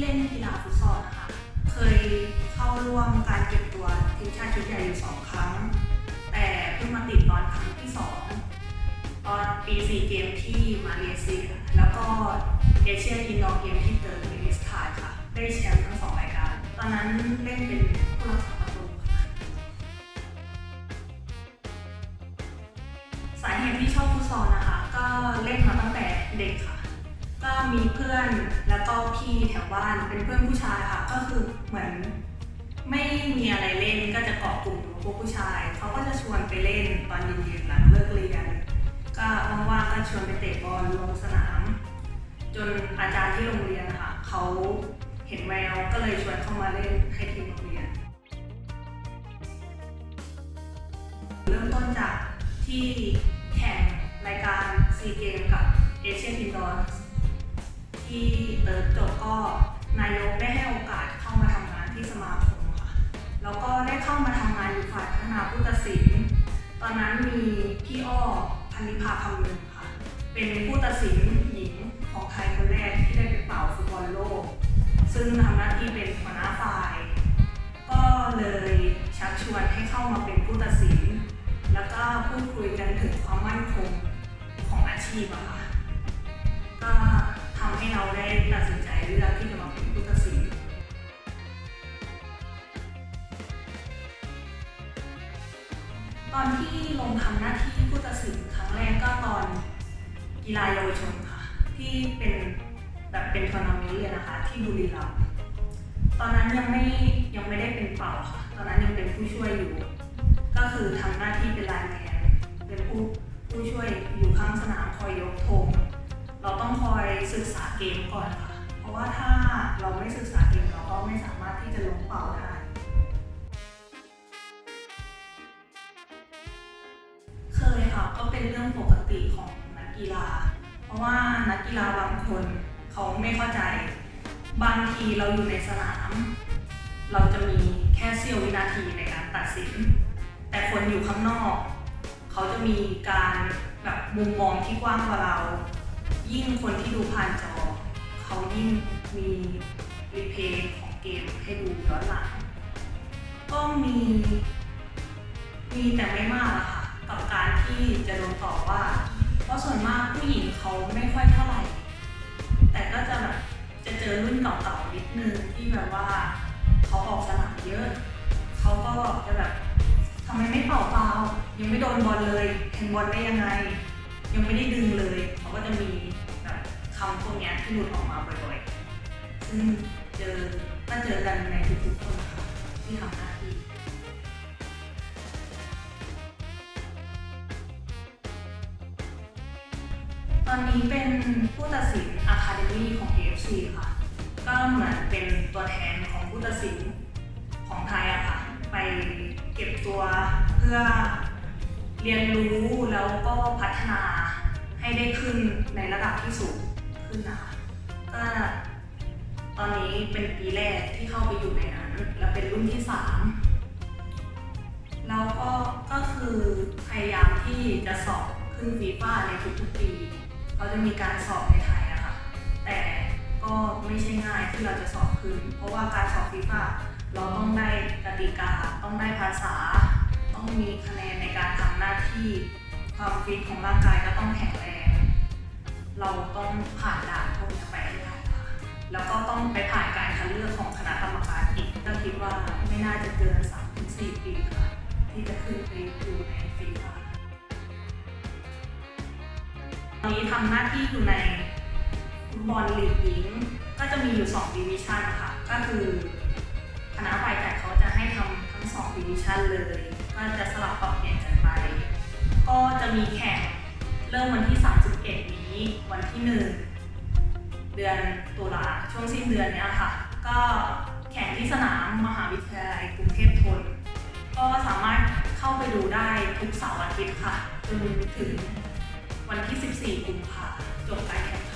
เล่นกีฬาฟุตซอลค่ะเคยเข้าร่วมการเก็บตัวทีมชาติชุดใหญ่อยู่สองครั้ง แต่เพิ่งมาติดตอนครั้งที่สองตอนปีซีเกมที่มาเลเซีย แล้วก็เอเชียอินดอร์เกมที่เติร์กเมนิสไทนค่ะ ได้แชมป์ทั้งสองรายการ ตอนนั้นเล่นเป็นผู้รักษาประตูค่ะสาเหตุที่ชอบฟุตซอลนะคะ ก็เล่นมาตั้งแต่เด็กค่ะ มีเพื่อนแล้วก็พี่แถวบ้านเป็นเพื่อนผู้ชายค่ะ ก็คือเหมือนไม่มีอะไรเล่นก็จะเกาะกลุ่มกับพวกผู้ชายเขาก็จะชวนไปเล่นตอนเย็นๆหลังเลิกเรียน ก็ว่างๆก็ชวนไปเตะบอลลงสนาม จนอาจารย์ที่โรงเรียนนะคะเขาเห็นแววก็เลยชวนเข้ามาเล่นให้ทีมโรงเรียน เริ่มต้นจากที่แข่งรายการซีเกมกับเอเชียนอินดอร์ นายกได้ให้โอกาสเข้ามาทำงานที่สมาคมค่ะ แล้วก็ได้เข้ามาทำงานอยู่ฝ่ายพัฒนาผู้ตัดสิน ตอนนั้นมีพี่อ้อพันนิพาคำนึงค่ะ เป็นผู้ตัดสินหญิงของไทยคนแรกที่ได้ไปเป่าฟุตบอลโลก ซึ่งทำหน้าที่เป็นหัวหน้าฝ่าย ก็เลยชักชวนให้เข้ามาเป็นผู้ตัดสิน แล้วก็พูดคุยกันถึงความมั่นคงของอาชีพอะค่ะ ก็ทำให้เราได้ กีฬาเยาวชนค่ะ ที่เป็นแบบเป็นทัวร์นาเมนต์เลยนะคะ ที่บุรีรัมย์ตอนนั้นยังไม่ยังไม่ได้เป็นเป่าค่ะ ตอนนั้นยังเป็นผู้ช่วยอยู่ ก็คือทำหน้าที่เป็นไลน์แมนเป็นผู้ผู้ช่วยอยู่ข้างสนามคอยยกธงเราต้องคอยศึกษาเกมก่อนค่ะ เพราะว่าถ้าเราไม่ศึกษาเกมเราก็ไม่สามารถที่จะลงเป่าได้เคยค่ะก็เป็นเรื่องปกติของ กีฬา เพราะว่านักกีฬาบางคนเขาไม่เข้าใจ บางทีเราอยู่ในสนาม เราจะมีแค่เสี้ยววินาทีในการตัดสิน แต่คนอยู่ข้างนอก เขาจะมีการแบบมุมมองที่กว้างกว่าเรา ยิ่งคนที่ดูผ่านจอ เขายิ่งมีรีเพย์ของเกมให้ดูย้อนหลังก็มีมีแต่ไม่มากอะค่ะกับการที่จะโดนตอบว่า เพราะส่วนมากผู้หญิงเขาไม่ค่อยเท่าไหร่ แต่ก็จะแบบจะเจอรุ่นเก่าๆนิดนึงที่แบบว่าเขาออกสนามเยอะ เขาก็จะแบบทำไมไม่เป่าเปล่ายังไม่โดนบอลเลยแทงบอลได้ยังไง ยังไม่ได้ดึงเลยเขาก็จะมีแบบคำพวกนี้ที่หลุดออกมาบ่อยๆซึ่งเจอก็เจอกันในทุกๆคนนะคะที่ทำ ตอนนี้เป็นผู้ตัดสิน Academy ของ AFC ค่ะ ก็เหมือนเป็นตัวแทนของผู้ตัดสินของไทยอะค่ะ ไปเก็บตัวเพื่อเรียนรู้แล้วก็พัฒนาให้ได้ขึ้นในระดับที่สูงขึ้นนะคะก็ตอนนี้เป็นปีแรกที่เข้าไปอยู่ในนั้น และเป็นรุ่นที่3แล้วก็ก็คือพยายามที่จะสอบขึ้นฟีฟ่าในทุกๆปี เขาจะมีการสอบในไทยอะค่ะแต่ก็ไม่ใช่ง่ายที่เราจะสอบขึ้นเพราะว่าการสอบฟีฟ่าเราต้องได้กติกา ต้องได้ภาษา ต้องมีคะแนนในการทำหน้าที่ความฟิตของร่างกายก็ต้องแข็งแรง เราต้องผ่านด่านพวกนี้ไปให้ได้ค่ะแล้วก็ต้องไปผ่านการคัดเลือกของคณะกรรมการอีกก็คิดว่าไม่น่าจะเกิน3-4ปีค่ะที่จะขึ้นไปอยู่ อนนี้ทำหน้าที่อยู่ในฟุตบอลลีกหญิง ก็จะมีอยู่2ดิวิชั่นค่ะ ก็คือคณะฝ่ายจัดเขาจะให้ทำทั้ง2ดิวิชั่นเลย ก็จะสลับปรับเปลี่ยนกันไป ก็จะมีแข่งเริ่มวันที่ 31 นี้ วันที่ 1 เดือนตุลาช่วงสิ้นเดือนเนี้ยค่ะ ก็แข่งที่สนามมหาวิทยาลัยกรุงเทพธนก็สามารถเข้าไปดูได้ทุกเสาร์อาทิตย์ค่ะจนถึง วันที่ 14 กุมภาจบการแข่งขัน